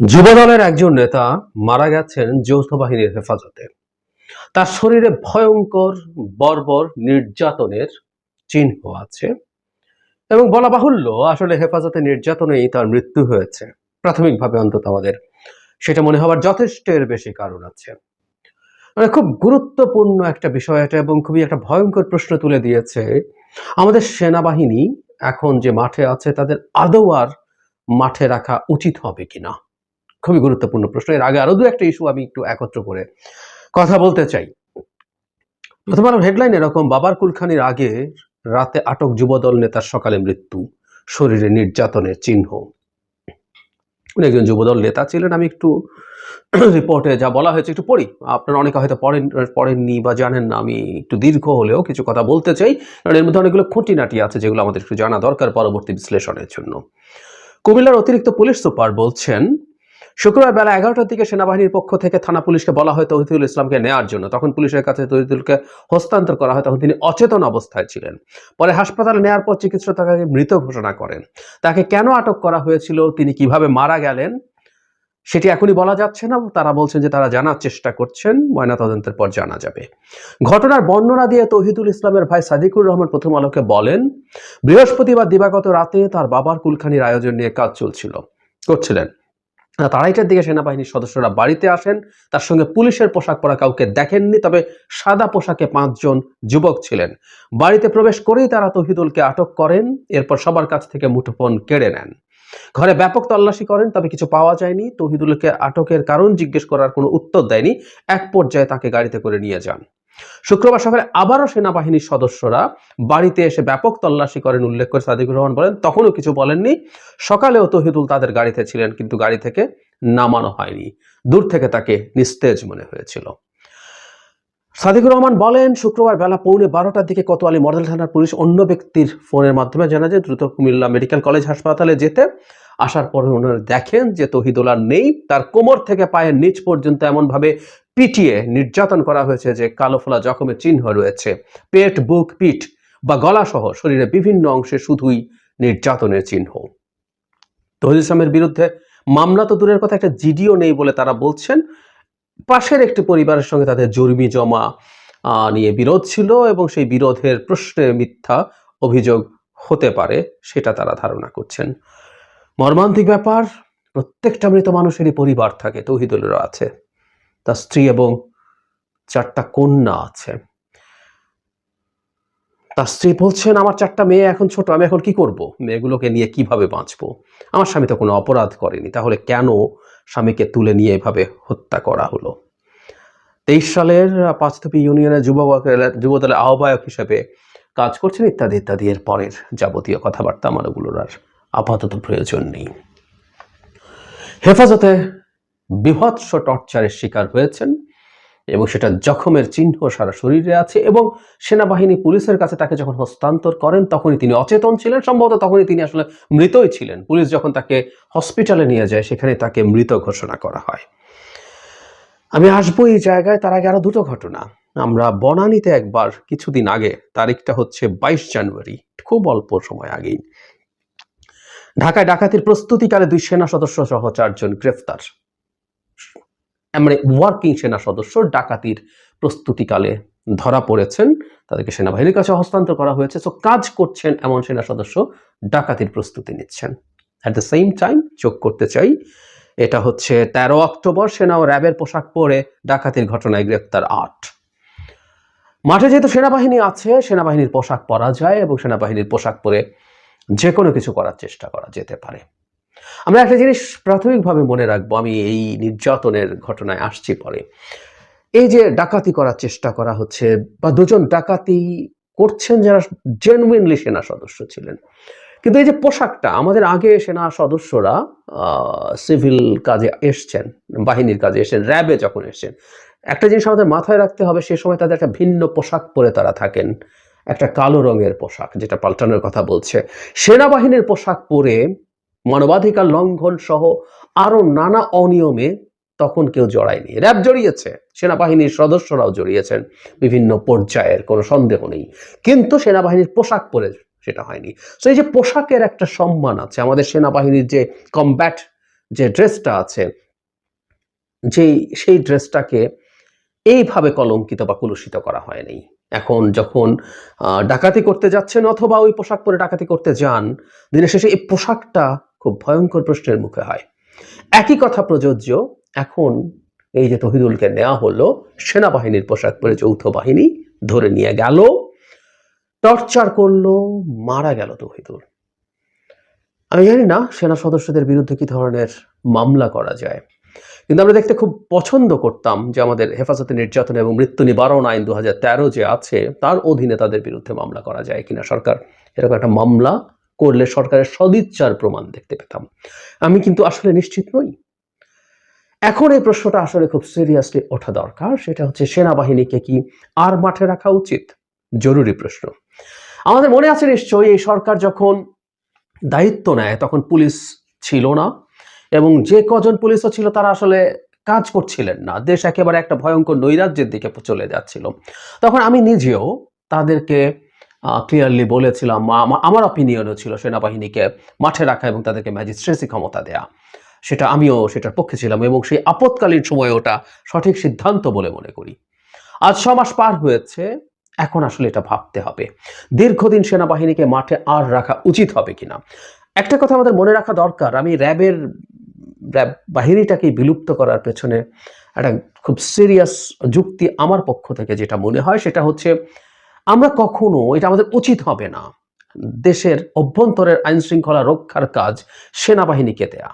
যুবদলের একজন নেতা মারা গেছেন যৌথ বাহিনীর হেফাজতে। তার শরীরে ভয়ঙ্কর, বর্বর নির্যাতনের চিহ্ন আছে এবং বলা বাহুল্য আসলে হেফাজতে নির্যাতনেই তার মৃত্যু হয়েছে। প্রাথমিকভাবে অন্তত আমাদের সেটা মনে হওয়ার যথেষ্টের বেশি কারণ আছে। মানে খুব গুরুত্বপূর্ণ একটা বিষয় এটা এবং খুবই একটা ভয়ঙ্কর প্রশ্ন তুলে দিয়েছে। আমাদের সেনাবাহিনী এখন যে মাঠে আছে তাদের আদৌ আর মাঠে রাখা উচিত হবে কিনা? খুবই গুরুত্বপূর্ণ প্রশ্ন। এর আগে আরও দু একটা ইস্যু আমি একটু একত্র করে কথা বলতে চাই। প্রথম আলোর হেডলাইন এরকম, বাবার কুলখানির আগে রাতে আটক যুবদল নেতার সকালে মৃত্যু, শরীরে নির্যাতনের চিহ্ন। উনি একজন যুবদল নেতা ছিলেন, আমি একটু রিপোর্টে যা বলা হয়েছে একটু পড়ি। আপনারা অনেকে হয়তো পড়েন, পড়েননি বা জানেন না, আমি একটু দীর্ঘ হলেও কিছু কথা বলতে চাই। কারণ এর মধ্যে অনেকগুলো খুঁটিনাটি আছে যেগুলো আমাদের একটু জানা দরকার পরবর্তী বিশ্লেষণের জন্য। কুমিল্লার অতিরিক্ত পুলিশ সুপার বলছেন শুক্রবার বেলা এগারোটার দিকে সেনাবাহিনীর পক্ষ থেকে থানা পুলিশকে বলা হয় তহিদুল ইসলামকে নেওয়ার জন্য। তখন পুলিশের কাছে তহিদুলকে হস্তান্তর করা হয়। তখন তিনি অচেতন অবস্থায় ছিলেন। পরে হাসপাতালে নেওয়ার পর চিকিৎসক তাকে মৃত ঘোষণা করেন। তাকে কেন আটক করা হয়েছিল? তিনি কীভাবে মারা গেলেন? সেটি এখনই বলা যাচ্ছে না। তারা বলছেন যে তারা জানার চেষ্টা করছেন। ময়নাতদন্তের পর জানা যাবে। ঘটনার বর্ণনা দিয়ে তহিদুল ইসলামের ভাই সাদিকুর রহমান প্রথম আলোকে বলেন, বৃহস্পতিবার দিবাগত রাতে তার বাবার কুলখানির আয়োজন নিয়ে কাজ চলছিল। করছিলেন। আড়াইটার দিকে সেনাবাহিনীর সদস্যরা বাড়িতে আসেন, তার সঙ্গে পুলিশের পোশাক পরা কাউকে দেখেননি, তবে সাদা পোশাকে পাঁচজন যুবক ছিলেন। বাড়িতে প্রবেশ করেই তারা তহিদুলকে আটক করেন, এরপর সবার কাছ থেকে মুঠোফোন কেড়ে নেন। ঘরে ব্যাপক তল্লাশি করেন, তবে কিছু পাওয়া যায়নি, তহিদুলকে আটকের কারণ জিজ্ঞেস করার কোনো উত্তর দেয়নি, এক পর্যায়ে তাকে গাড়িতে করে নিয়ে যান। শুক্রবার সকালে আবারও সেনাবাহিনীর সদস্যরা বাড়িতে এসে ব্যাপক তল্লাশি করেন উল্লেখ করে সাদিকুর রহমান বলেন, তখনও কিছু বলেননি। সকালেও তহিদুল তাদের গাড়িতে ছিলেন, কিন্তু গাড়ি থেকে নামানো হয়নি। দূর থেকে তাকে নিস্তেজ মনে হয়েছিল। সাদিকুর রহমান বলেন, শুক্রবার বেলা পৌনে বারোটার দিকে কোতোয়ালি মডেল থানার পুলিশ অন্য ব্যক্তির ফোনের মাধ্যমে জানা যায় দ্রুত কুমিল্লা মেডিকেল কলেজ হাসপাতালে যেতে আসার পরে ওনারা দেখেন যে, তহিদুল আর নেই। তার কোমর থেকে পায়ের নিচ পর্যন্ত এমনভাবে পিটিয়ে নির্যাতন করা হয়েছে যে কালো ফোলা জখমের চিহ্ন রয়েছে। পেট, বুক, পিঠ বা গলা সহ শরীরের বিভিন্ন অংশে শুধুই নির্যাতনের চিহ্ন। তহিদ ইসলামের বিরুদ্ধে মামলা তো দূরের কথা, একটা জিডিও নেই বলে তারা বলছেন। পাশের একটি পরিবারের সঙ্গে তাদের জরুরি জমা নিয়ে বিরোধ ছিল এবং সেই বিরোধের প্রশ্নে মিথ্যা অভিযোগ হতে পারে সেটা তারা ধারণা করছেন। মর্মান্তিক ব্যাপার, প্রত্যেকটা মৃত মানুষেরই পরিবার থাকে, তৌহিদুলেরও আছে। তার স্ত্রী এবং চারটা কন্যা আছে। তার স্ত্রী বলছেন, আমার চারটা মেয়ে এখন ছোট, আমি এখন কি করব? মেয়েগুলোকে নিয়ে কীভাবে বাঁচবো? আমার স্বামী তো কোনো অপরাধ করেনি, তাহলে কেন স্বামীকে তুলে নিয়ে এভাবে হত্যা করা হলো? তেইশ সালের পাঁচথপি ইউনিয়নের যুব যুবদলের আহ্বায়ক হিসেবে কাজ করছেন, ইত্যাদি ইত্যাদি। এর পরের যাবতীয় কথাবার্তা আমার ওগুলোর আর আপাতত প্রয়োজন নেই। হেফাজতে বিভৎস টর্চারের শিকার হয়েছেন এবং সেটা জখমের চিহ্ন সারা শরীরে আছে এবং সেনাবাহিনী পুলিশের কাছে তাকে যখন হস্তান্তর করেন, তখনই তিনি অচেতন ছিলেন। সম্ভবত তখনই তিনি আসলে মৃতই ছিলেন। পুলিশ যখন তাকে হসপিটালে নিয়ে যায়, সেখানে তাকে মৃত ঘোষণা করা হয়। আমি আসব এই জায়গায়, তার আগে আরও দুটো ঘটনা। আমরা বনানীতে একবার, কিছুদিন আগে, তারিখটা হচ্ছে বাইশ জানুয়ারি, খুব অল্প সময় আগেই, ঢাকায় ডাকাতির প্রস্তুতিকালে দুই সেনা সদস্য সহ চারজন গ্রেফতার। মানে ওয়ার্কিং সেনা সদস্য ডাকাতির প্রস্তুতিকালে ধরা পড়েছেন। তাদেরকে সেনাবাহিনীর কাছে হস্তান্তর করা হয়েছে। সো কাজ করছেন এমন সেনা সদস্য ডাকাতির প্রস্তুতি নিচ্ছেন। অ্যাট দ্য সেম টাইম যোগ করতে চাই, এটা হচ্ছে তেরো অক্টোবর, সেনা ও র্যাবের পোশাক পরে ডাকাতির ঘটনায় গ্রেপ্তার আট। মাঠে যেহেতু সেনাবাহিনী আছে, সেনাবাহিনীর পোশাক পরা যায় এবং সেনাবাহিনীর পোশাক পরে যে কোনো কিছু করার চেষ্টা করা যেতে পারে। আমরা একটা জিনিস প্রাথমিকভাবে মনে রাখব, আমি এই নির্যাতনের ঘটনায় আসছি পরে। এই যে ডাকাতি করার চেষ্টা করা হচ্ছে বা দুজন ডাকাতি করছেন যারা জেনুইনলি সেনা সদস্য ছিলেন, কিন্তু এই যে পোশাকটা, আমাদের আগে সেনা সদস্যরা সিভিল কাজে এসছেন, বাহিনীর কাজে এসেছেন, র্যাবে যখন এসছেন, একটা জিনিস আমাদের মাথায় রাখতে হবে, সে সময় তাদের একটা ভিন্ন পোশাক পরে তারা থাকেন। একটা কালো রঙের পোশাক, যেটা পাল্টানোর কথা বলছে। সেনাবাহিনীর পোশাক পরে মানবাধিকার লঙ্ঘন সহ আরও নানা অনিয়মে তখন কেউ জড়ায়নি। র্যাব জড়িয়েছে, সেনাবাহিনীর সদস্যরাও জড়িয়েছেন, বিভিন্ন পর্যায়ের কোনো সন্দেহ নেই। কিন্তু সেনাবাহিনীর পোশাক পরে সেটা হয়নি। তো এই যে পোশাকের একটা সম্মান আছে, আমাদের সেনাবাহিনীর যে কমব্যাট যে ড্রেসটা আছে, যেই, সেই ড্রেসটাকে এইভাবে কলঙ্কিত বা কুলুষিত করা হয়নি। এখন যখন ডাকাতি করতে যাচ্ছেন অথবা ওই পোশাক পরে ডাকাতি করতে যান, দিনের শেষে এই পোশাকটা খুব ভয়ঙ্কর প্রশ্নের মুখে হয়। একই কথা প্রযোজ্য, এখন এই যে তহিদুলকে নেওয়া হলো, সেনাবাহিনীর পোশাক পরে যৌথ বাহিনী ধরে নিয়ে গেল, টর্চার করল, মারা গেল তহিদুল। আমি জানি না সেনা সদস্যদের বিরুদ্ধে কি ধরনের মামলা করা যায়, কিন্তু আমরা দেখতে খুব পছন্দ করতাম যে আমাদের হেফাজতে নির্যাতন এবং মৃত্যু নিবারণ আইন দু হাজার তেরো যে আছে, তার অধীনে তাদের বিরুদ্ধে মামলা করা যায় কিনা। সরকার এরকম একটা মামলা করলে সরকারের সদিচ্ছার প্রমাণ দেখতে পেতাম। আমি কিন্তু আসলে নিশ্চিত নই। এখন এই প্রশ্নটা আসলে খুব সিরিয়াসলি ওঠা দরকার। সেটা হচ্ছে সেনাবাহিনীকে কি আর মাঠে রাখা উচিত? জরুরি প্রশ্ন। আমাদের মনে আছে নিশ্চয়ই এই সরকার যখন দায়িত্ব নেয়, তখন পুলিশ ছিল না এবং যে কজন পুলিশও ছিল তারা আসলে কাজ করছিলেন না। দেশ একেবারে একটা ভয়ঙ্কর নৈরাজ্যের দিকে চলে যাচ্ছিল। তখন আমি নিজেও তাদেরকে ক্লিয়ারলি বলেছিলাম আমার অপিনিয়নও ছিল সেনাবাহিনীকে মাঠে রাখা এবং তাদেরকে ম্যাজিস্ট্রেসি ক্ষমতা দেয়া। সেটা আমিও সেটার পক্ষে ছিলাম এবং সেই আপৎকালীন সময়ে ওটা সঠিক সিদ্ধান্ত বলে মনে করি। আজ ছ মাস পার হয়েছে, এখন আসলে এটা ভাবতে হবে। দীর্ঘদিন সেনাবাহিনীকে মাঠে আর রাখা উচিত হবে কিনা? একটা কথা আমাদের মনে রাখা দরকার, আমি র্যাবের, র্যাব বাহিনীটাকে বিলুপ্ত করার পেছনে একটা খুব সিরিয়াস যুক্তি আমার পক্ষ থেকে যেটা মনে হয় সেটা হচ্ছে আমরা কখনো এটা আমাদের উচিত হবে না। দেশের অভ্যন্তরের আইন শৃঙ্খলা রক্ষার কাজ সেনাবাহিনীকে দেয়া।